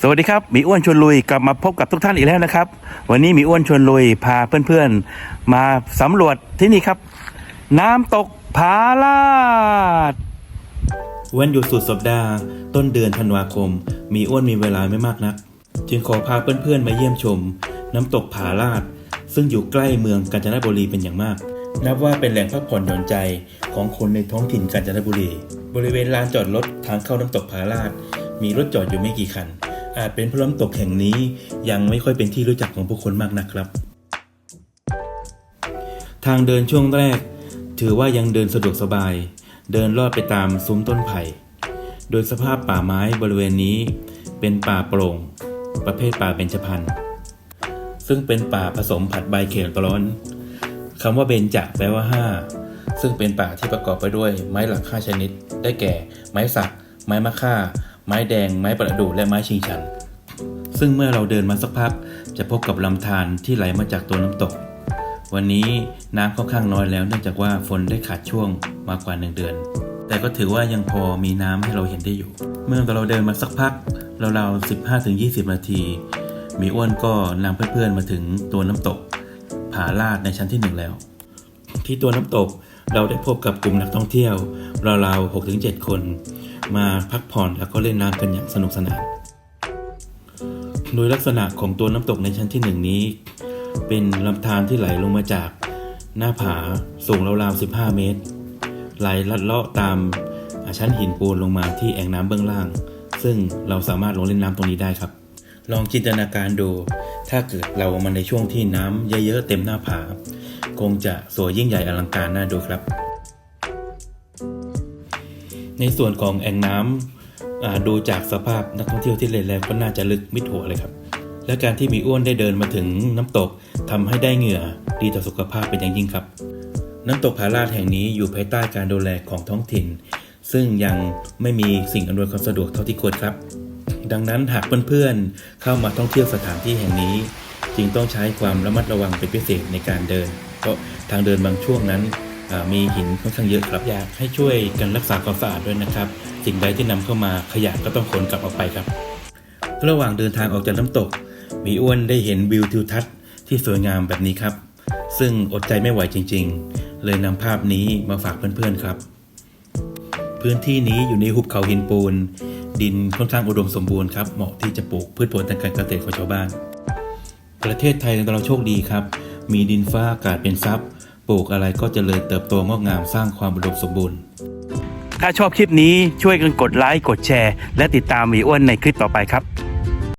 สวัสดีครับมีอ้วนชวนลุยกลับมาพบกับทุกท่านอีกแล้วนะครับ วันนี้มีอ้วนชวนลุยพาเพื่อนๆ มาสำรวจที่นี่ครับ น้ำตกผาลาดวันหยุดสุดสัปดาห์ ต้นเดือนธันวาคม มีอ้วนมีเวลาไม่มากนัก จึงขอพาเพื่อนๆ มาเยี่ยมชม น้ำตกผาลาด ซึ่งอยู่ใกล้เมืองกาญจนบุรีเป็นอย่างมาก นับว่าเป็นแหล่งพักผ่อนหย่อนใจของคนในท้องถิ่นกาญจนบุรี บริเวณลานจอดรถทางเข้าน้ำตกผาลาด มีรถจอดอยู่ไม่กี่คัน อาจเป็นเพราะน้ำตกแห่งนี้ยังไม่ค่อยเป็นที่รู้จักของผู้คนมากนักครับ ทางเดินช่วงแรก ถือว่ายังเดินสะดวกสบาย เดินลอดไปตามซุ้มต้นไผ่ โดยสภาพป่าไม้บริเวณนี้ เป็นป่าโปร่ง ประเภทป่าเบญจพรรณซึ่งเป็นป่าผสมผัดใบเขตร้อนคำว่าเบญจแปลว่าห้า ซึ่งเป็นป่าที่ประกอบไปด้วยไม้หลักห้าชนิด ได้แก่ ไม้สัก ไม้มะค่า ไม้แดง ไม้ประดู่และไม้ชิงชัน ซึ่งเมื่อเราเดินมาสักพัก จะพบกับลำธารที่ไหลมาจากตัวน้ำตก วันนี้น้ำค่อนข้างน้อยแล้วเนื่องจากว่าฝนได้ขาดช่วงมากกว่าหนึ่งเดือน แต่ก็ถือว่ายังพอมีน้ำให้เราเห็นได้อยู่ เมื่อเราเดินมาสักพักราวๆ15-20 นาทีมีอ้วนก็นำเพื่อนๆมาถึงตัวน้ำตก ผาลาดในชั้นที่หนึ่งแล้ว ที่ตัวน้ำตก เราได้พบกับกลุ่มนักท่องเที่ยว ราวๆ 6-7 คน มาพักผ่อนแล้วก็เล่นน้ำกันอย่างสนุกสนาน โดยลักษณะของตัวน้ำตกในชั้นที่หนึ่งนี้ เป็นลำธารที่ไหลลงมาจากหน้าผาสูงราวๆ 15 เมตร ไหลลัดเลาะตามชั้นหินปูนลงมาที่แอ่งน้ำเบื้องล่าง ซึ่งเราสามารถลงเล่นน้ำตรงนี้ได้ครับ ลองจินตนาการดู ถ้าเกิดเรามาในช่วงที่น้ำเยอะๆเต็มหน้าผา คงจะสวยยิ่งใหญ่อลังการน่าดูครับ ในส่วนของแอ่งน้ำดูจากสภาพนักท่องเที่ยวที่เล่นแล้วก็น่าจะลึกมิดหัวเลยครับ และการที่มีอ้วนได้เดินมาถึงน้ำตกทำให้ได้เหงื่อดีต่อสุขภาพเป็นอย่างยิ่งครับ น้ำตกผาลาดแห่งนี้อยู่ภายใต้การดูแลของท้องถิ่น ซึ่งยังไม่มีสิ่งอำนวยความสะดวกเท่าที่ควรครับ ดังนั้นหากเพื่อนๆเข้ามาท่องเที่ยวสถานที่แห่งนี้ จึงต้องใช้ความระมัดระวังเป็นพิเศษในการเดิน เพราะทางเดินบางช่วงนั้นมีหินค่อนข้างเยอะครับอยากให้ช่วยกันรักษาความสะอาดด้วยนะครับ สิ่งใดที่นำเข้ามาขยะก็ต้องขนกลับออกไปครับ ระหว่างเดินทางออกจากน้ำตก มีอ้วนได้เห็นวิวทิวทัศน์ที่สวยงามแบบนี้ครับ ซึ่งอดใจไม่ไหวจริง ๆ เลยนำภาพนี้มาฝากเพื่อนๆครับ พื้นที่นี้อยู่ในหุบเขาหินปูน ดินค่อนข้างอุดมสมบูรณ์ครับเหมาะที่จะปลูกพืชผลทางการเกษตรของชาวบ้าน ประเทศไทยเราโชคดีครับ มีดินฟ้าอากาศเป็นทรัพย์ ปลูกอะไรก็เจริญเติบโตงอกงามสร้างความอุดมสมบูรณ์ ถ้าชอบคลิปนี้ช่วยกันกดไลค์กดแชร์ และติดตามหมีอ้วนในคลิปต่อไปครับ